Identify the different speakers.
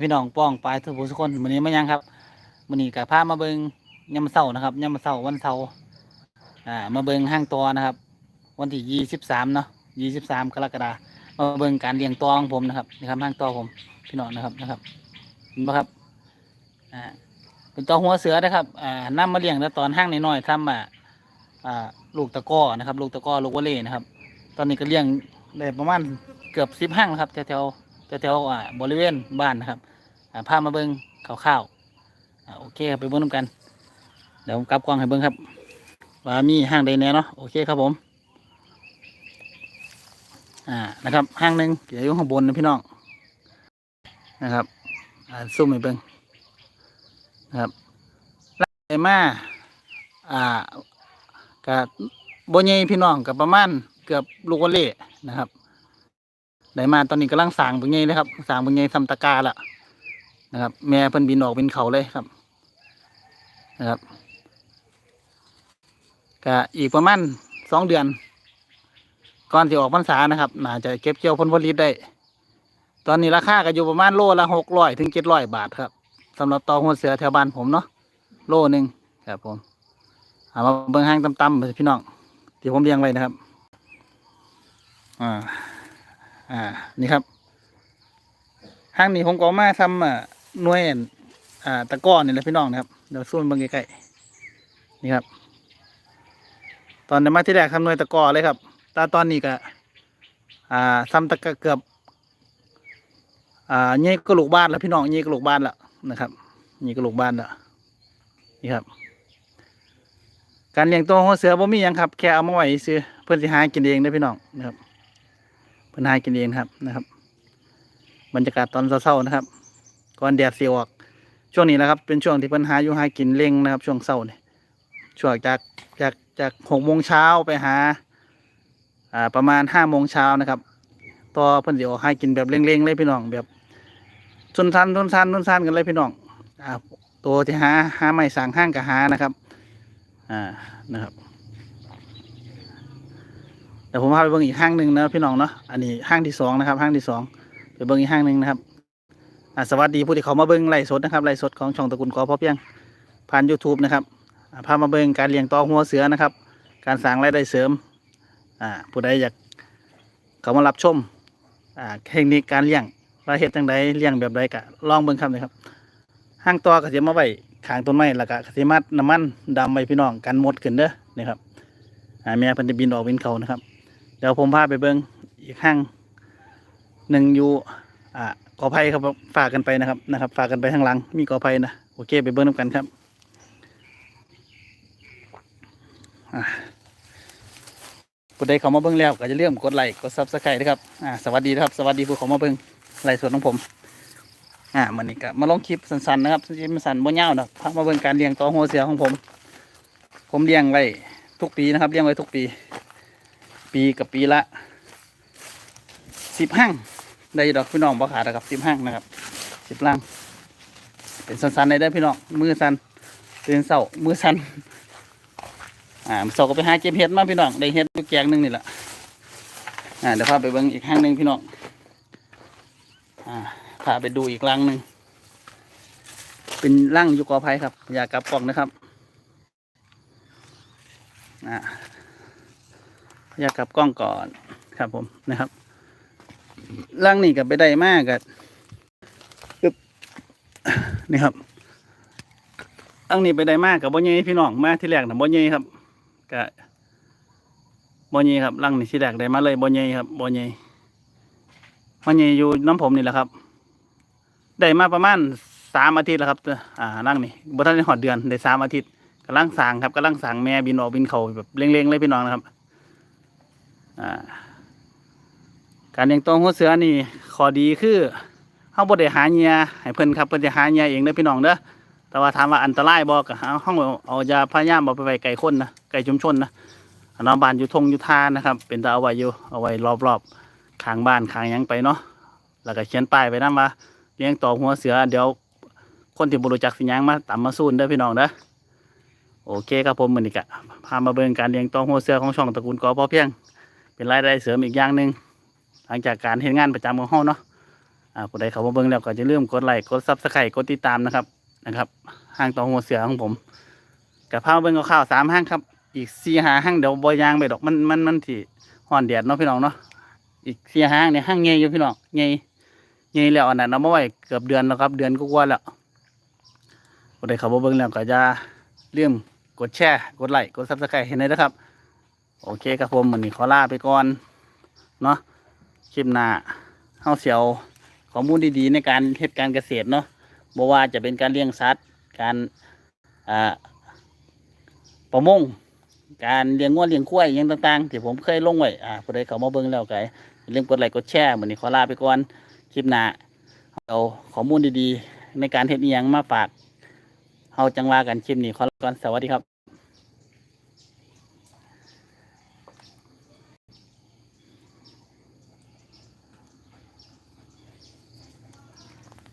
Speaker 1: พี่น้องป้องปลายทุกผู้ทุกคนวันนี้มายังครับวันนี้กับพามาเบิงยามเสาร์นะครับยามเสาร์วันเสาร์อ่ามาเบิงห้างตัวนะครับ วันที่ยี่สิบสามเนาะยี่สิบสามกรกฎาคมมาเบิงการเลี้ยงตัวของผมนะครับนี่ครับห้างตัวผมพี่น้องนะครับนะครับเห็นปะครับอ่าเป็นตัวหัวเสือนะครับอ่านำมาเลี้ยงแล้วตอนห้างน้อยๆทำอ่าอ่าลูกตะก้อนะครับ ลูกตะก้อลูกวอลเลย์นะครับ ตอนนี้ก็เลี้ยงได้ประมาณเกือบสิบห้างแล้วครับแถวๆแถวๆอ่าบริเวณบ้านนะครับ อ่าพามาเบิ้งข่าวๆโอเคครับไปเบิ้งนำกัน เดี๋ยวผมกลับกล้องให้เบิ้งครับ ว่ามีห้างใดแน่เนาะโอเคครับผม อ่านะครับห้างหนึ่งเดี๋ยวอยู่ข้างบนนะพี่น้องนะครับอ่าซุ่มให้เบิ้งนะครับไล่มาอ่ากับโบเยพี่น้องกับประมาณเกือบลูกวอลเล่นะครับได้มาตอนนี้กำลังสางบุญเยเลยครับสางบุญเยซัมตะกาละ นะครับ แม่เพิ่นบินออกเป็นเขาเลยครับ นะครับก็อีกประมาณสองเดือน ก่อนที่ออกพรรษานะครับน่าจะเก็บเกี่ยวผลผลิตได้ ตอนนี้ราคาก็อยู่ประมาณโลละหกร้อยถึงเจ็ดร้อยบาทครับสำหรับตอหัวเสือแถวบ้านผมเนาะโลหนึ่งครับผมเอามาเบิ่งห้างต่ำๆพี่น้องที่ผมเลี้ยงไว้นะครับ อ่า อ่า นี่ครับห้างนี้ผมก็เอมาทำอ่า หน่วยอ่าตะก้อนี่แหละพี่น้องนะครับเดี๋ยวซูมเบิ่งใกล้ๆนี่ครับ ตอนนี้มาที่แรกทำหน่วยตะก้อเลยครับแตาตอนนี้ก็อ่าทำตะกะเกือบอ่าเงี้ยกระโหลกบ้านแล้วพี่น้องเงี้ยกระโหลกบ้านแล้วนะครับเงี้ยกระโหลกบ้านแล้วนี่ครับ การเลี้ยงตัวหัวเสือบ่มียังครับแค่เอามาไว้ซื้อเพื่อนสิหากินเองได้พี่น้องนะครับเพื่อนหากินเองครับนะครับ บรรยากาศตอนเช้าๆนะครับ ก่อนแดดเสียออก ช่วงนี้แหละครับ เป็นช่วงที่เพิ่นหาอยู่หากินเร่งนะครับ ช่วงเช้านี่ช่วงจากจากจากหกโมงเช้าไปหาอ่าประมาณห้าโมงเช้านะครับต่อเพิ่นสิออกหากินแบบเร่งๆเลยพี่น้องแบบทุนทันทุนทันทุนทันกันเลยพี่น้องอ่าตัวที่หาหาไม่สั่งห้างกับหานะครับอ่านะครับเดี๋ยวผมพาไปเบิ่งอีกห้างหนึ่งนะพี่น้องเนาะ อันนี้ห้างที่สองนะครับ ห้างที่สองไปเบิ้งอีกห้างหนึ่งนะครับ สวัสดีผู้ที่เขามาเบิ้งไลฟ์สดนะครับไลฟ์สดของช่องตระกูลกอพอเพียงผ่าน YouTube นะครับอ่าพามาเบิ้งการเลี้ยงต่อหัวเสือนะครับ การสร้างรายได้เสริมอ่าผู้ใดอยากเขามารับชมอ่าเทคนิคการเลี้ยงว่าเฮ็ดจังใดเลี้ยงแบบใดกะลองเบิ้งครับนะครับห้างต่อก็จะมาไว้ขางต้นไม้แล้วก็สิมัดน้ำมันดำไว้พี่น้องกันหมดขึ้นเด้อนะครับแม่พิ่นจะบินออกบินเขานะครับเดี๋ยวผมพาไปเบิ้งอีกห้างหนึ่งอยู่อ่า กอไผ่ครับฝากกันไปนะครับนะครับฝากกันไปข้างหลัง มีกอไผ่นะโอเคไปเบิ้งน้ำกันครับอ่าผู้ใดเขามาเบิ้งแล้วก็จะเลื่อมกดไลค์กดซับสไครต์นะครับอ่าสวัสดีนะครับ สวัสดีผู้เขามาเบิ้งไลฟ์สดของผมอ่ามันนี้ก็มาลงคลิปสั้นๆนะครับคลิปสั้นบ่ยาวนะพามาเบิ้งการเลี้ยงต่อหัวเสือของผม ผมเลี้ยงไว้ทุกปีนะครับเลี้ยงไว้ทุกปี ปีกับปีละสิบห้าง ได้ดอกพี่น้องบ่ขาดนะครับสิบห้างนะครับสิบล่าง เป็นสันๆได้ได้พี่น้องมือสันตื่นเสามือสันอ่าเสาก็ไปหาเก็บเห็ดมาพี่น้องได้เห็ดอยู่แกงหนึงนี่แหละอ่าเดี๋ยวพาไปเบิ่งอีกห้างหนึ่งพี่น้องอ่าพาไปดูอีกรังหนึ่งเป็นร่างยู่กอไผ่ครับ อย่ากลับกล่องนะครับอ่าอย่ากลับกล้องก่อนครับผมนะครับ ร่างนี่กับไปได้มากกับนี่ครับร่างนี่ไปได้มากกับบ่เย่พี่น้องมาที่แรกนะบ่เย่ครับกับบ่เย่ครับร่างนี่ที่แรกได้มาเลยบ่เย่ครับบ่เย่บ่เย่อยู่น้ำผมนี่แหละครับ ได้มาประมาณสามอาทิตย์แล้วครับอ่าร่างนี่บ่ทันได้หอดเดือนได้สามอาทิตย์กำลังสร้างครับกำลังสร้างแม่บินออกบินเขาแบบเร่งๆเลยพี่น้องนะครับ อ่า การเลี้ยงตัวหัวเสือนี่ข้อดีคือเฮาบ่ได้หาเหยื่อให้เพิ่นครับเพิ่นจะหาเหยื่อเองเด้อพี่น้องเด้อแต่ว่าถามว่าอันตรายบ่ก็เฮาเฮาเอายาพยายามเอาไปไว้ไกลคนนะไกลชุมชนนะอันน้องบ้านอยู่ทงอยู่ทานะครับ เป็นตาเอาไว้อยู่เอาไว้รอบๆข้างบ้านข้างยังไปเนาะแล้วก็เขียนป้ายไว้นํว่าเลี้ยงต่อหัวเสือ เดี๋ยวคนที่บรู้จักสิยังมาตามมาสู้เด้พี่น้องเด้อโอเคครับผมมื้อนี้ก็พามาเบิ่งการเลี้ยงต่อหัวเสือของช่องตระกูลกอพอเพียง เป็นรายได้เสริมอีกอย่างหนึ่ง หลังจากการเห็นงานประจำของเฮาเนาะอ่าผู้ใดเขามาเบิ่งแล้วก็จะเริ่าลืมกดไลค์กดซับสไครต์กดติดตามนะครับนะครับห้างต่อหัวเสือของผมกับพามาเบิ่งข่าวสามห้างครับ อีกสี่หาห้างเดี๋ยวบอยยางไปดอกมันมันมันที่ห่อนแดดเนาะพี่น้องเนาะอีกสี่ห้างเนี่ยห้างใหญ่อยู่พี่น้องใหญ่ใหญ่แล้วอันนั้นเอาไมาไหวเกือบเดือนแล้วครับ เดือนกว่าแล้วผู้ใดเขามาเบิ่งแล้วก็จะเริ่าลืมกดแชร์กดไลค์กดซับสไครต์ให้หน่อยนะครับ โอเคครับผมวันนี้ขอลาไปก่อนเนาะ คลิปหน้าเฮาเสียวข้อมูลดีๆในการเฮ็ดการเกษตรเนาะบ่ว่าจะเป็นการเลี้ยงสัตว์ การประมง การเลี้ยงงัวเลี้ยงควยอย่างต่างๆที่ผมเคยลงไว้อ่าผู้ใดเขามาเบิ่งแล้วก็อย่าลืมกดไลค์กดแชร์วันนี้ขอลาไปก่อนคลิปหน้าเอาข้อมูลดีๆ ในการเฮ็ดอีหยังมาฝากเฮาจังว่ากันคลิปนี้ขอลาก่อนสวัสดีครับ